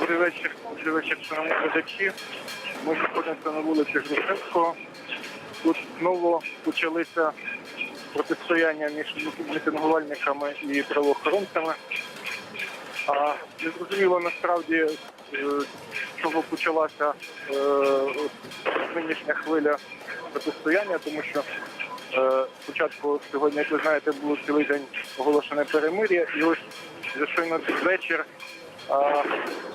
Добрий вечір, добрий вечір, шановні глядачі. Ми знаходимося на вулиці Грушевського. Тут знову почалися протистояння між мітингувальниками і правоохоронцями. А незрозуміло насправді, е, чого почалася е, нинішня хвиля протистояння, тому що е, спочатку сьогодні, як ви знаєте, було цілий день оголошене перемир'я, і ось вже щойно вечір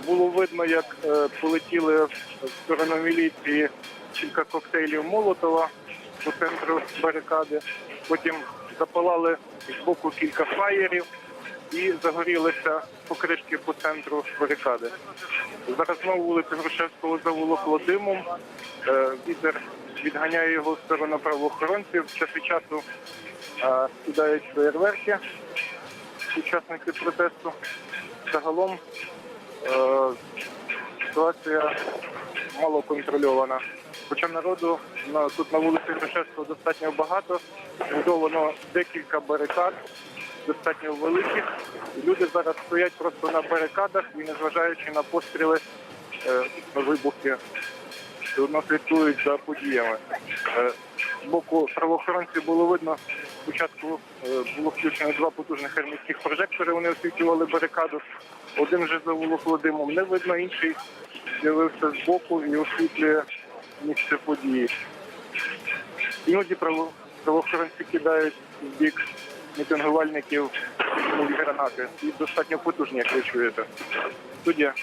було видно, як е, полетіли в сторону міліції кілька коктейлів Молотова по центру барикади. Потім запалали з боку кілька фаєрів і загорілися покришки по центру барикади. Зараз знову вулицю Грушевського заволокло димом. Е, Вітер відганяє його в сторону правоохоронців. Час від часу е, кидають фейерверки учасники протесту. Загалом е, ситуація мало контрольована. Хоча народу на, тут на вулиці Грушевського достатньо багато, будовано декілька барикад, достатньо великих. Люди зараз стоять просто на барикадах і, незважаючи на постріли, е, вибухи, все одно слідкують за подіями. Е, з боку правоохоронців було видно, спочатку е, було включено два потужних армійських прожектори, вони освітлювали барикаду. Один вже заволокло димом, не видно, інший з'явився з боку і освітлює місце події. Іноді право- правоохоронці кидають в бік мітингувальників гранати. І достатньо потужні, як ви чуєте. Студія.